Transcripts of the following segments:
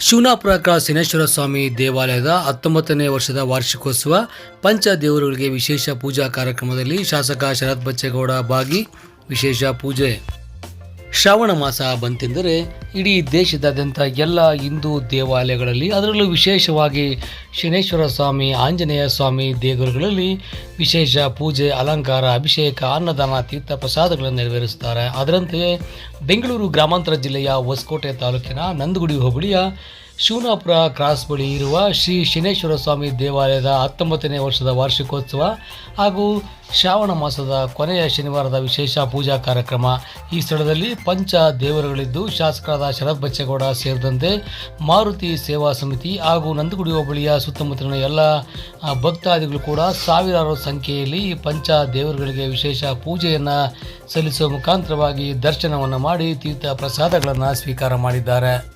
ಶಿವನಾಪುರ ಸಿನೇಶ್ವರ ಸ್ವಾಮಿ ದೇವಾಲಯದ ಹತ್ತೊಂಬತ್ತನೇ ವರ್ಷದ ವಾರ್ಷಿಕೋತ್ಸವ ಪಂಚ ದೇವರುಗಳಿಗೆ ವಿಶೇಷ ಪೂಜಾ ಕಾರ್ಯಕ್ರಮದಲ್ಲಿ ಶಾಸಕ ಶರತ್ ಬಚ್ಚೇಗೌಡ ಭಾಗಿ ವಿಶೇಷ ಪೂಜೆ. ಶ್ರಾವಣ ಮಾಸ ಬಂತೆಂದರೆ ಇಡೀ ದೇಶದಾದ್ಯಂತ ಎಲ್ಲ ಹಿಂದೂ ದೇವಾಲಯಗಳಲ್ಲಿ, ಅದರಲ್ಲೂ ವಿಶೇಷವಾಗಿ ಶನೇಶ್ವರ ಸ್ವಾಮಿ, ಆಂಜನೇಯ ಸ್ವಾಮಿ ದೇಗುಲಗಳಲ್ಲಿ ವಿಶೇಷ ಪೂಜೆ, ಅಲಂಕಾರ, ಅಭಿಷೇಕ, ಅನ್ನದಾನ, ತೀರ್ಥ ಪ್ರಸಾದಗಳನ್ನು ನೆರವೇರಿಸುತ್ತಾರೆ. ಅದರಂತೆಯೇ ಬೆಂಗಳೂರು ಗ್ರಾಮಾಂತರ ಜಿಲ್ಲೆಯ ಹೊಸಕೋಟೆ ತಾಲೂಕಿನ ನಂದಗುಡಿ ಹೋಬಳಿಯ ಶಿವನಾಪುರ ಕ್ರಾಸ್ ಬಳಿ ಇರುವ ಶ್ರೀ ಶನೇಶ್ವರ ಸ್ವಾಮಿ ದೇವಾಲಯದ ಹತ್ತೊಂಬತ್ತನೇ ವರ್ಷದ ವಾರ್ಷಿಕೋತ್ಸವ ಹಾಗೂ ಶ್ರಾವಣ ಮಾಸದ ಕೊನೆಯ ಶನಿವಾರದ ವಿಶೇಷ ಪೂಜಾ ಕಾರ್ಯಕ್ರಮ. ಈ ಸ್ಥಳದಲ್ಲಿ ಪಂಚ ದೇವರುಗಳಿದ್ದು ಶಾಸಕರಾದ ಶರತ್ ಬಚ್ಚೇಗೌಡ ಸೇರಿದಂತೆ ಮಾರುತಿ ಸೇವಾ ಸಮಿತಿ ಹಾಗೂ ನಂದಗುಡಿ ಹೋಬಳಿಯ ಸುತ್ತಮುತ್ತಲಿನ ಎಲ್ಲ ಭಕ್ತಾದಿಗಳು ಕೂಡ ಸಾವಿರಾರು ಸಂಖ್ಯೆಯಲ್ಲಿ ಈ ಪಂಚ ದೇವರುಗಳಿಗೆ ವಿಶೇಷ ಪೂಜೆಯನ್ನು ಸಲ್ಲಿಸುವ ಮುಖಾಂತರವಾಗಿ ದರ್ಶನವನ್ನು ಮಾಡಿ ತೀರ್ಥ ಪ್ರಸಾದಗಳನ್ನು ಸ್ವೀಕಾರ ಮಾಡಿದ್ದಾರೆ.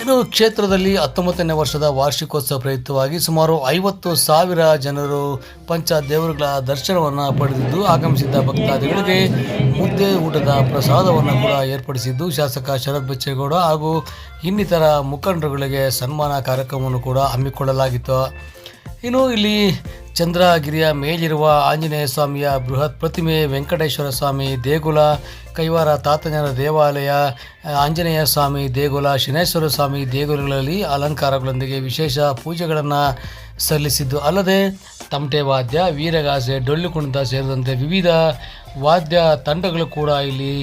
ಇನ್ನು ಕ್ಷೇತ್ರದಲ್ಲಿ ಹತ್ತೊಂಬತ್ತನೇ ವರ್ಷದ ವಾರ್ಷಿಕೋತ್ಸವ ಪ್ರಯುಕ್ತವಾಗಿ ಸುಮಾರು ಐವತ್ತು ಸಾವಿರ ಜನರು ಪಂಚ ದೇವರುಗಳ ದರ್ಶನವನ್ನು ಪಡೆದಿದ್ದು ಆಗಮಿಸಿದ್ದ ಭಕ್ತಾದಿಗಳಿಗೆ ಮುದ್ದೆ ಊಟದ ಪ್ರಸಾದವನ್ನು ಕೂಡ ಏರ್ಪಡಿಸಿದ್ದು ಶಾಸಕ ಶರತ್ ಬಚ್ಚೇಗೌಡ ಹಾಗೂ ಇನ್ನಿತರ ಮುಖಂಡರುಗಳಿಗೆ ಸನ್ಮಾನ ಕಾರ್ಯಕ್ರಮವನ್ನು ಕೂಡ ಹಮ್ಮಿಕೊಳ್ಳಲಾಗಿತ್ತು. ಇನ್ನು ಇಲ್ಲಿ ಚಂದ್ರಗಿರಿಯ ಮೇಲಿರುವ ಆಂಜನೇಯ ಸ್ವಾಮಿಯ ಬೃಹತ್ ಪ್ರತಿಮೆ ವೆಂಕಟೇಶ್ವರ ಸ್ವಾಮಿ ದೇಗುಲ, ಕೈವಾರ ತಾತನರ ದೇವಾಲಯ, ಆಂಜನೇಯ ಸ್ವಾಮಿ ದೇಗುಲ, ಶನೇಶ್ವರ ಸ್ವಾಮಿ ದೇಗುಲಗಳಲ್ಲಿ ಅಲಂಕಾರಗಳೊಂದಿಗೆ ವಿಶೇಷ ಪೂಜೆಗಳನ್ನು ಸಲ್ಲಿಸಿದ್ದು ಅಲ್ಲದೆ ತಮಟೆ ವಾದ್ಯ, ವೀರಗಾಸೆ ಡೊಳ್ಳು ಕುಣಿತ ಸೇರಿದಂತೆ ವಿವಿಧ ವಾದ್ಯ ತಂಡಗಳು ಕೂಡ ಇಲ್ಲಿ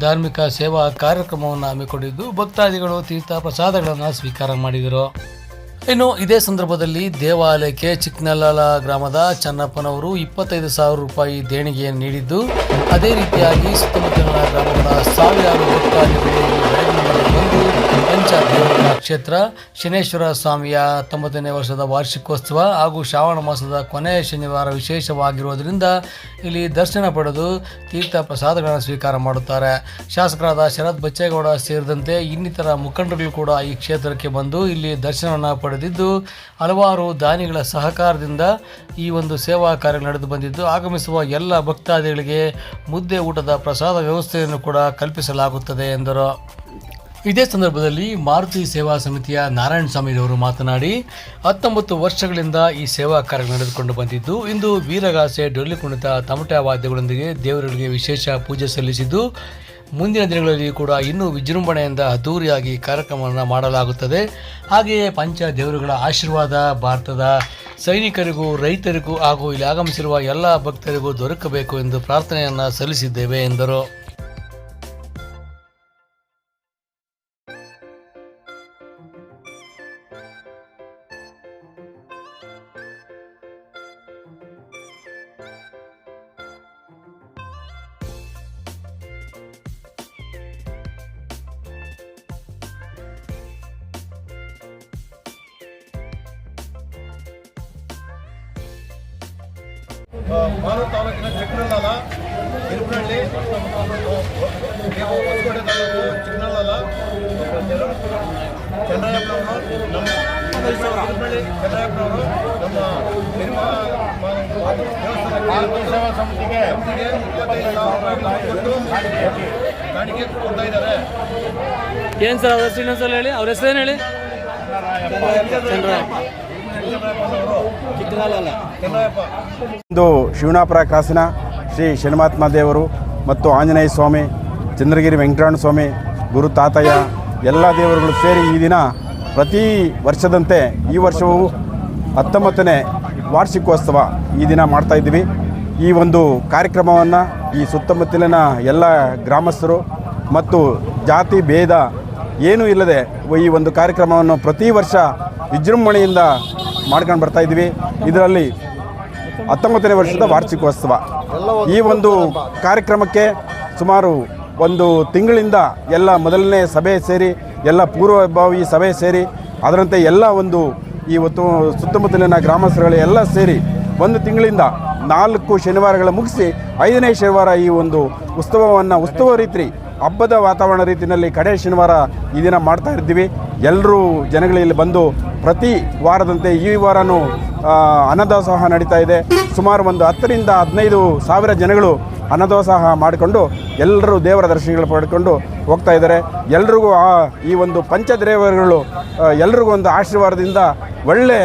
ಧಾರ್ಮಿಕ ಸೇವಾ ಕಾರ್ಯಕ್ರಮವನ್ನು ಹಮ್ಮಿಕೊಂಡಿದ್ದು ಭಕ್ತಾದಿಗಳು ತೀರ್ಥ ಪ್ರಸಾದಗಳನ್ನು ಸ್ವೀಕಾರ ಮಾಡಿದರು. ಇನ್ನು ಇದೇ ಸಂದರ್ಭದಲ್ಲಿ ದೇವಾಲಯಕ್ಕೆ ಚಿಕ್ಕನಲ್ಲಾಲ ಗ್ರಾಮದ ಚನ್ನಪ್ಪನವರು ಇಪ್ಪತ್ತೈದು ಸಾವಿರ ರೂಪಾಯಿ ದೇಣಿಗೆಯನ್ನು ನೀಡಿದ್ದು, ಅದೇ ರೀತಿಯಾಗಿ ಸುತ್ತಮುತ್ತಲಿನ ಗ್ರಾಮದ ಸಾವಿರಾರು ಭಕ್ತಾದಿಗಳು ಬೆಳಗಿನ ಬಂದು ಪಂಚ ದೇವರ ಕ್ಷೇತ್ರ ಶನೇಶ್ವರ ಸ್ವಾಮಿಯ ತೊಂಬತ್ತನೇ ವರ್ಷದ ವಾರ್ಷಿಕೋತ್ಸವ ಹಾಗೂ ಶ್ರಾವಣ ಮಾಸದ ಕೊನೆಯ ಶನಿವಾರ ವಿಶೇಷವಾಗಿರುವುದರಿಂದ ಇಲ್ಲಿ ದರ್ಶನ ಪಡೆದು ತೀರ್ಥ ಪ್ರಸಾದಗಳನ್ನು ಸ್ವೀಕಾರ ಮಾಡುತ್ತಾರೆ. ಶಾಸಕರಾದ ಶರತ್ ಬಚ್ಚೇಗೌಡ ಸೇರಿದಂತೆ ಇನ್ನಿತರ ಮುಖಂಡರು ಕೂಡ ಈ ಕ್ಷೇತ್ರಕ್ಕೆ ಬಂದು ಇಲ್ಲಿ ದರ್ಶನವನ್ನು ಪಡೆದಿದ್ದು, ಹಲವಾರು ದಾನಿಗಳ ಸಹಕಾರದಿಂದ ಈ ಒಂದು ಸೇವಾ ಕಾರ್ಯ ನಡೆದು ಬಂದಿದ್ದು, ಆಗಮಿಸುವ ಎಲ್ಲ ಭಕ್ತಾದಿಗಳಿಗೆ ಮುದ್ದೆ ಊಟದ ಪ್ರಸಾದ ವ್ಯವಸ್ಥೆಯನ್ನು ಕೂಡ ಕಲ್ಪಿಸಲಾಗುತ್ತದೆ ಎಂದರು. ಇದೇ ಸಂದರ್ಭದಲ್ಲಿ ಮಾರುತಿ ಸೇವಾ ಸಮಿತಿಯ ನಾರಾಯಣ ಸ್ವಾಮಿರವರು ಮಾತನಾಡಿ, ಹತ್ತೊಂಬತ್ತು ವರ್ಷಗಳಿಂದ ಈ ಸೇವಾ ಕಾರ್ಯ ನಡೆದುಕೊಂಡು ಬಂದಿದ್ದು, ಇಂದು ವೀರಗಾಸೆ ಡೊಳ್ಳಿ ಕುಣಿತ ತಮಟೆ ವಾದ್ಯಗಳೊಂದಿಗೆ ದೇವರುಗಳಿಗೆ ವಿಶೇಷ ಪೂಜೆ ಸಲ್ಲಿಸಿದ್ದು, ಮುಂದಿನ ದಿನಗಳಲ್ಲಿ ಕೂಡ ಇನ್ನೂ ವಿಜೃಂಭಣೆಯಿಂದ ಅದ್ದೂರಿಯಾಗಿ ಕಾರ್ಯಕ್ರಮವನ್ನು ಮಾಡಲಾಗುತ್ತದೆ. ಹಾಗೆಯೇ ಪಂಚ ದೇವರುಗಳ ಆಶೀರ್ವಾದ ಭಾರತದ ಸೈನಿಕರಿಗೂ, ರೈತರಿಗೂ ಹಾಗೂ ಇಲ್ಲಿ ಆಗಮಿಸಿರುವ ಎಲ್ಲ ಭಕ್ತರಿಗೂ ದೊರಕಬೇಕು ಎಂದು ಪ್ರಾರ್ಥನೆಯನ್ನು ಸಲ್ಲಿಸಿದ್ದೇವೆ ಎಂದರು. ಮಾರು ತಾಲೂಕಿನ ಚಿಕ್ಕನಲ್ಲಾಲ ನೀವು ಹೊಸಕೋಟೆ ತಾಲೂಕು ಚಿಕ್ಕನಲ್ಲಾಲ ಚಂದ್ರಯ್ಯಪ್ಪನವರು ನಮ್ಮ ಚಂದ್ರಯ್ಯಪ್ಪನವರು ನಮ್ಮ ಸಮಿತಿಗೆ ಇಪ್ಪತ್ತೈದು ಸಾವಿರ ಕಾಣಿಕೆ ಕೊಡ್ತಾ ಇದ್ದಾರೆ. ಏನು ಸರ್ ಅವ್ರ ಹೆಸರು ಇನ್ನೊಂದ್ಸಲ ಹೇಳಿ? ಅವ್ರ ಹೆಸರೇನು ಹೇಳಿ? ಚಂದ್ರ ಚಂದ್ರಯ್ಯಪ್ಪ ಇಂದು ಶಿವನಾಪುರ ಕ್ರಾಸಿನ ಶ್ರೀ ಶನಿಮಾತ್ಮ ದೇವರು ಮತ್ತು ಆಂಜನೇಯ ಸ್ವಾಮಿ, ಚಂದ್ರಗಿರಿ ವೆಂಕಟರಮಣ ಸ್ವಾಮಿ, ಗುರು ತಾತಯ್ಯ, ಎಲ್ಲ ದೇವರುಗಳು ಸೇರಿ ಈ ದಿನ ಪ್ರತಿ ವರ್ಷದಂತೆ ಈ ವರ್ಷವೂ ಹತ್ತೊಂಬತ್ತನೇ ವಾರ್ಷಿಕೋತ್ಸವ ಈ ದಿನ ಮಾಡ್ತಾ ಇದ್ದೀವಿ. ಈ ಒಂದು ಕಾರ್ಯಕ್ರಮವನ್ನು ಈ ಸುತ್ತಮುತ್ತಲಿನ ಎಲ್ಲ ಗ್ರಾಮಸ್ಥರು ಮತ್ತು ಜಾತಿ, ಭೇದ ಏನೂ ಇಲ್ಲದೆ ಈ ಒಂದು ಕಾರ್ಯಕ್ರಮವನ್ನು ಪ್ರತಿ ವರ್ಷ ವಿಜೃಂಭಣೆಯಿಂದ ಮಾಡ್ಕೊಂಡು ಬರ್ತಾ ಇದ್ದೀವಿ. ಇದರಲ್ಲಿ ಹತ್ತೊಂಬತ್ತನೇ ವರ್ಷದ ವಾರ್ಷಿಕೋತ್ಸವ. ಈ ಒಂದು ಕಾರ್ಯಕ್ರಮಕ್ಕೆ ಸುಮಾರು ಒಂದು ತಿಂಗಳಿಂದ ಎಲ್ಲ ಮೊದಲನೇ ಸಭೆ ಸೇರಿ, ಎಲ್ಲ ಪೂರ್ವಭಾವಿ ಸಭೆ ಸೇರಿ, ಅದರಂತೆ ಎಲ್ಲ ಒಂದು ಇವತ್ತು ಸುತ್ತಮುತ್ತಲಿನ ಗ್ರಾಮಸ್ಥರುಗಳು ಎಲ್ಲ ಸೇರಿ ಒಂದು ತಿಂಗಳಿಂದ ನಾಲ್ಕು ಶನಿವಾರಗಳ ಮುಗಿಸಿ ಐದನೇ ಶನಿವಾರ ಈ ಒಂದು ಉತ್ಸವವನ್ನು ಉತ್ಸವ ರೀತಿ ಹಬ್ಬದ ವಾತಾವರಣ ರೀತಿಯಲ್ಲಿ ಕಡೆ ಶನಿವಾರ ಈ ದಿನ ಮಾಡ್ತಾ ಇದ್ದೀವಿ ಎಲ್ಲರೂ ಜನಗಳು ಇಲ್ಲಿ ಬಂದು ಪ್ರತಿ ವಾರದಂತೆ ಈ ವಾರನೂ ಆ, ಅನ್ನದಾಸೋಹ ನಡೀತಾ ಇದೆ. ಸುಮಾರು ಒಂದು ಹತ್ತರಿಂದ ಹದಿನೈದು ಸಾವಿರ ಜನಗಳು ಅನ್ನದಾಸೋಹ ಮಾಡಿಕೊಂಡು ಎಲ್ಲರೂ ದೇವರ ದರ್ಶನಗಳು ಪಡ್ಕೊಂಡು ಹೋಗ್ತಾ ಇದ್ದಾರೆ. ಎಲ್ರಿಗೂ ಆ ಈ ಒಂದು ಪಂಚದೇವರುಗಳು ಎಲ್ರಿಗೂ ಒಂದು ಆಶೀರ್ವಾದದಿಂದ ಒಳ್ಳೆ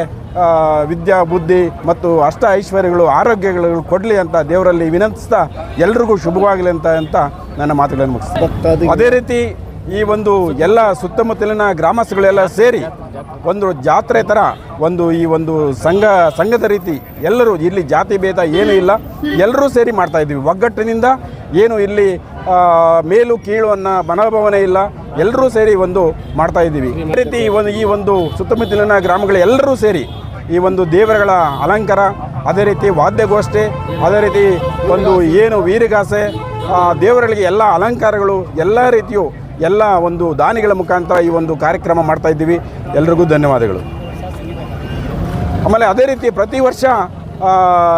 ವಿದ್ಯಾ ಬುದ್ಧಿ ಮತ್ತು ಅಷ್ಟ ಐಶ್ವರ್ಯಗಳು ಆರೋಗ್ಯಗಳು ಕೊಡಲಿ ಅಂತ ದೇವರಲ್ಲಿ ವಿನಂತಿಸ್ತಾ ಎಲ್ರಿಗೂ ಶುಭವಾಗಲಿ ಅಂತ ಅಂತ ನನ್ನ ಮಾತುಗಳನ್ನು ಮುಗಿಸ್ತೀನಿ. ಅದೇ ರೀತಿ ಈ ಒಂದು ಎಲ್ಲ ಸುತ್ತಮುತ್ತಲಿನ ಗ್ರಾಮಸ್ಥಗಳೆಲ್ಲ ಸೇರಿ ಒಂದು ಜಾತ್ರೆ ಥರ ಒಂದು ಈ ಒಂದು ಸಂಘ, ಸಂಘದ ರೀತಿ ಎಲ್ಲರೂ ಇಲ್ಲಿ ಜಾತಿ ಭೇದ ಏನೂ ಇಲ್ಲ. ಎಲ್ಲರೂ ಸೇರಿ ಮಾಡ್ತಾ ಇದ್ದೀವಿ ಒಗ್ಗಟ್ಟಿನಿಂದ ಏನು ಇಲ್ಲಿ ಮೇಲು ಕೀಳು ಅನ್ನೋ ಮನೋಭಾವನೆ ಇಲ್ಲ. ಎಲ್ಲರೂ ಸೇರಿ ಒಂದು ಮಾಡ್ತಾ ಇದ್ದೀವಿ. ಈ ರೀತಿ ಒಂದು, ಈ ಒಂದು ಸುತ್ತಮುತ್ತಲಿನ ಗ್ರಾಮಗಳು ಎಲ್ಲರೂ ಸೇರಿ ಈ ಒಂದು ದೇವರುಗಳ ಅಲಂಕಾರ, ಅದೇ ರೀತಿ ವಾದ್ಯಗೋಷ್ಠಿ, ಅದೇ ರೀತಿ ಒಂದು ಏನು ವೀರಗಾಸೆ ದೇವರುಗಳಿಗೆ ಎಲ್ಲ ಅಲಂಕಾರಗಳು, ಎಲ್ಲ ರೀತಿಯು ಎಲ್ಲ ಒಂದು ದಾನಿಗಳ ಮುಖಾಂತರ ಈ ಒಂದು ಕಾರ್ಯಕ್ರಮ ಮಾಡ್ತಾ ಇದ್ದೀವಿ. ಎಲ್ರಿಗೂ ಧನ್ಯವಾದಗಳು. ಆಮೇಲೆ ಅದೇ ರೀತಿ ಪ್ರತಿ ವರ್ಷ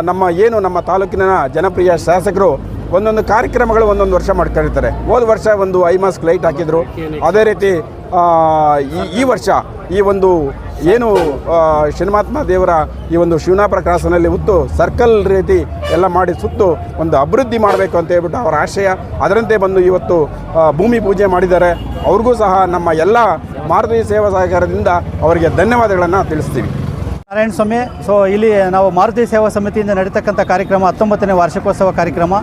ನಮ್ಮ ಏನು ನಮ್ಮ ತಾಲೂಕಿನ ಜನಪ್ರಿಯ ಶಾಸಕರು ಒಂದೊಂದು ಕಾರ್ಯಕ್ರಮಗಳು ಒಂದೊಂದು ವರ್ಷ ಮಾಡ್ಕೊಂಡಿರ್ತಾರೆ. ಹೋದ ವರ್ಷ ಒಂದು ಐ ಮಾಸ್ಕ್ ಲೈಟ್ ಹಾಕಿದ್ರು. ಅದೇ ರೀತಿ ಈ ವರ್ಷ ಈ ಒಂದು ಏನು ಶನಿಮಾತ್ಮ ದೇವರ ಈ ಒಂದು ಶಿವನಾಪುರ ಕ್ರಾಸನಲ್ಲಿ ಉತ್ತು ಸರ್ಕಲ್ ರೀತಿ ಎಲ್ಲ ಮಾಡಿ ಸುತ್ತು ಒಂದು ಅಭಿವೃದ್ಧಿ ಮಾಡಬೇಕು ಅಂತ ಹೇಳ್ಬಿಟ್ಟು ಅವರ ಆಶಯ. ಅದರಂತೆ ಬಂದು ಇವತ್ತು ಭೂಮಿ ಪೂಜೆ ಮಾಡಿದ್ದಾರೆ. ಅವ್ರಿಗೂ ಸಹ ನಮ್ಮ ಎಲ್ಲ ಮಾರುತಿ ಸೇವಾ ಸಹಕಾರದಿಂದ ಅವರಿಗೆ ಧನ್ಯವಾದಗಳನ್ನು ತಿಳಿಸ್ತೀವಿ. ನಾರಾಯಣ ಸ್ವಾಮಿ, ಸೊ ಇಲ್ಲಿ ನಾವು ಮಾರುತಿ ಸೇವಾ ಸಮಿತಿಯಿಂದ ನಡೀತಕ್ಕಂಥ ಕಾರ್ಯಕ್ರಮ ಹತ್ತೊಂಬತ್ತನೇ ವಾರ್ಷಿಕೋತ್ಸವ ಕಾರ್ಯಕ್ರಮ.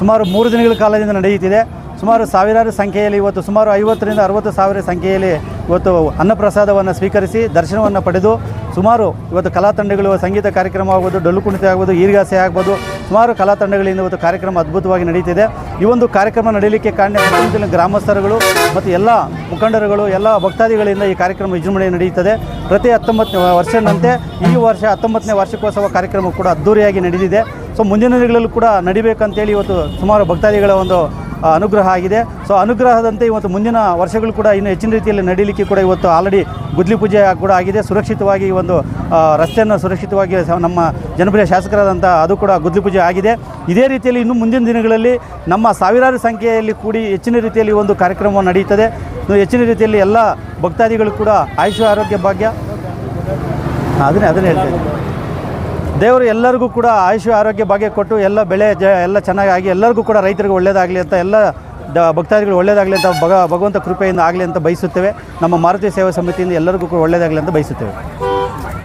ಸುಮಾರು ಮೂರು ದಿನಗಳ ಕಾಲದಿಂದ ನಡೆಯುತ್ತಿದೆ. ಸುಮಾರು ಸಾವಿರಾರು ಸಂಖ್ಯೆಯಲ್ಲಿ ಇವತ್ತು ಸುಮಾರು ಐವತ್ತರಿಂದ ಅರವತ್ತು ಸಾವಿರ ಸಂಖ್ಯೆಯಲ್ಲಿ ಇವತ್ತು ಅನ್ನಪ್ರಸಾದವನ್ನು ಸ್ವೀಕರಿಸಿ ದರ್ಶನವನ್ನು ಪಡೆದು ಸುಮಾರು ಇವತ್ತು ಕಲಾ ತಂಡಗಳು ಸಂಗೀತ ಕಾರ್ಯಕ್ರಮ ಆಗ್ಬೋದು, ಡೊಳ್ಳು ಕುಣಿತ ಆಗ್ಬೋದು, ಈರ್ಗಾಸೆ ಆಗ್ಬೋದು, ಸುಮಾರು ಕಲಾ ತಂಡಗಳಿಂದ ಇವತ್ತು ಕಾರ್ಯಕ್ರಮ ಅದ್ಭುತವಾಗಿ ನಡೀತಿದೆ ಈ ಒಂದು ಕಾರ್ಯಕ್ರಮ ನಡೀಲಿಕ್ಕೆ ಕಾರಣ ಗ್ರಾಮಸ್ಥರುಗಳು ಮತ್ತು ಎಲ್ಲ ಮುಖಂಡರುಗಳು, ಎಲ್ಲ ಭಕ್ತಾದಿಗಳಿಂದ ಈ ಕಾರ್ಯಕ್ರಮ ವಿಜೃಂಭಣೆ ನಡೆಯುತ್ತದೆ. ಪ್ರತಿ ಹತ್ತೊಂಬತ್ತನೇ ವರ್ಷದಂತೆ ಈ ವರ್ಷ ಹತ್ತೊಂಬತ್ತನೇ ವಾರ್ಷಿಕೋತ್ಸವ ಕಾರ್ಯಕ್ರಮ ಕೂಡ ಅದ್ದೂರಿಯಾಗಿ ನಡೆದಿದೆ. ಸೊ ಮುಂದಿನ ದಿನಗಳಲ್ಲೂ ಕೂಡ ನಡಿಬೇಕಂತೇಳಿ ಇವತ್ತು ಸುಮಾರು ಭಕ್ತಾದಿಗಳ ಒಂದು ಅನುಗ್ರಹ ಆಗಿದೆ. ಸೊ ಅನುಗ್ರಹದಂತೆ ಇವತ್ತು ಮುಂದಿನ ವರ್ಷಗಳು ಕೂಡ ಇನ್ನು ಹೆಚ್ಚಿನ ರೀತಿಯಲ್ಲಿ ನಡೀಲಿಕ್ಕೆ ಕೂಡ ಇವತ್ತು ಆಲ್ರೆಡಿ ಗುದ್ಲಿ ಪೂಜೆ ಕೂಡ ಆಗಿದೆ. ಸುರಕ್ಷಿತವಾಗಿ ಒಂದು ರಸ್ತೆಯನ್ನು ಸುರಕ್ಷಿತವಾಗಿ ನಮ್ಮ ಜನಪ್ರಿಯ ಶಾಸಕರಾದಂಥ ಅದು ಕೂಡ ಗುದ್ಲಿ ಪೂಜೆ ಆಗಿದೆ. ಇದೇ ರೀತಿಯಲ್ಲಿ ಇನ್ನು ಮುಂದಿನ ದಿನಗಳಲ್ಲಿ ನಮ್ಮ ಸಾವಿರಾರು ಸಂಖ್ಯೆಯಲ್ಲಿ ಕೂಡಿ ಹೆಚ್ಚಿನ ರೀತಿಯಲ್ಲಿ ಒಂದು ಕಾರ್ಯಕ್ರಮ ನಡೆಯುತ್ತದೆ. ಹೆಚ್ಚಿನ ರೀತಿಯಲ್ಲಿ ಎಲ್ಲ ಭಕ್ತಾದಿಗಳು ಕೂಡ ಆಯುಷ ಆರೋಗ್ಯ ಭಾಗ್ಯ. ಅದನ್ನೇ ಅದನ್ನೇ ಹೇಳ್ತೇನೆ ದೇವರು ಎಲ್ಲರಿಗೂ ಕೂಡ ಆಯುಷ ಆರೋಗ್ಯ ಭಾಗ್ಯ ಕೊಟ್ಟು ಎಲ್ಲ ಬೆಳೆ ಜ ಎಲ್ಲ ಚೆನ್ನಾಗಿ ಎಲ್ಲರಿಗೂ ಕೂಡ ರೈತರಿಗೆ ಒಳ್ಳೆಯದಾಗಲಿ ಅಂತ ಎಲ್ಲ ದ ಭಕ್ತಾದಿಗಳು ಒಳ್ಳೆಯದಾಗಲಿ ಅಂತ ಭಗ ಭಗವಂತ ಕೃಪೆಯಿಂದ ಆಗಲಿ ಅಂತ ಬಯಸುತ್ತೇವೆ. ನಮ್ಮ ಮಾರುತಿ ಸೇವಾ ಸಮಿತಿಯಿಂದ ಎಲ್ಲರಿಗೂ ಕೂಡ ಒಳ್ಳೆಯದಾಗಲಿ ಅಂತ ಬಯಸುತ್ತೇವೆ.